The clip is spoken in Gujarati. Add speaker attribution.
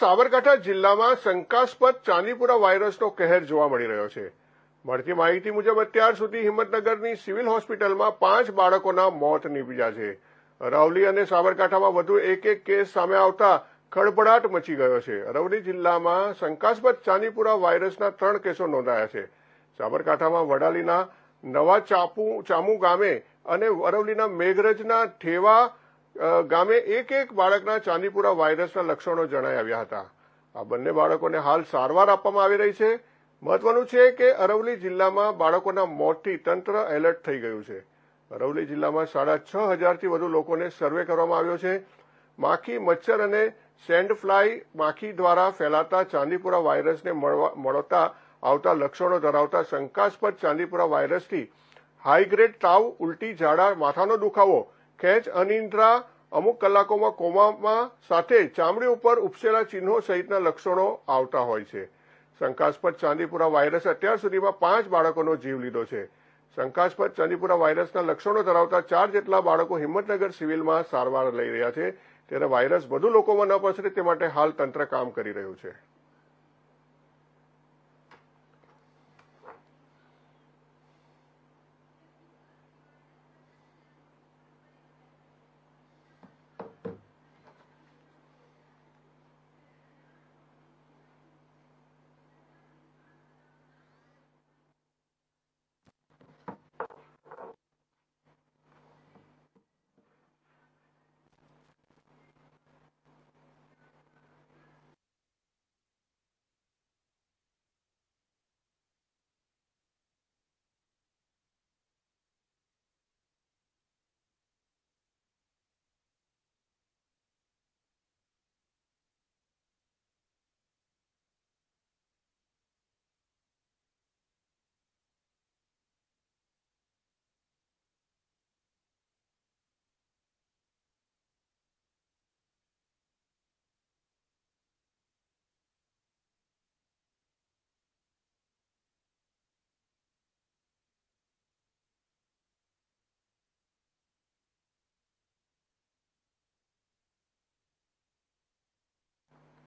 Speaker 1: સાબરકાંઠા જિલ્લામાં શંકાસ્પદ ચાંદીપુરા વાયરસનો કહેર જોવા મળી રહ્યો છે. મળતી માહિતી મુજબ અત્યાર સુધી હિંમતનગરની સિવિલ હોસ્પિટલમાં પાંચ બાળકોના મોત નીપજ્યા છે. અરાવલી અને સાબરકાંઠામાં વધુ એક એક કેસ સામે આવતા ખળભળાટ મચી ગયો છે. અરવલી જિલ્લામાં શંકાસ્પદ ચાંદીપુરા વાયરસના ત્રણ કેસો નોંધાયા છે. સાબરકાંઠામાં વડાલીના નવા ચાપુ ચામુ ગામે અને અરવલીના મેઘરજના ઠેવા ગામે એક એક બાળકના ચાંદીપુરા વાયરસના લક્ષણો જણાઈ આવ્યા હતા. આ બંને બાળકોને હાલ સારવાર આપવામાં આવી રહી છે. મહત્વનું છે કે અરવલી જિલ્લામાં બાળકોના મોતથી તંત્ર એલર્ટ થઈ ગયું છે. અરવલી જિલ્લામાં સાડા છ હજારથી વધુ લોકોને સર્વે કરવામાં આવ્યો છે. માખી, મચ્છર અને સેન્ડ ફ્લાય માખી દ્વારા ફેલાતા ચાંદીપુરા વાયરસને મળતા, આવતા લક્ષણો ધરાવતા શંકાસ્પદ ચાંદીપુરા વાયરસથી હાઈગ્રેડ તાવ, ઉલટી ઝાડા, માથાનો દુખાવો, ખેંચ, અનિદ્રા અમુક કલાકોમાં કોમામાં સાથે ચામડી ઉપર ઉપસેલા ચિહ્નો સહિતના લક્ષણો આવતા હોય છે. શંકાસ્પદ ચાંદીપુરા વાયરસ અત્યાર સુધીમાં પાંચ બાળકોનો જીવ લીધો છે. શંકાસ્પદ ચાંદીપુરા વાયરસના લક્ષણો ધરાવતા ચાર જેટલા બાળકો હિંમતનગર સિવિલમાં સારવાર લઈ રહ્યા છે. ત્યારે વાયરસ વધુ લોકોમાં ન પસરે તે માટે હાલ તંત્ર કામ કરી રહ્યું છે.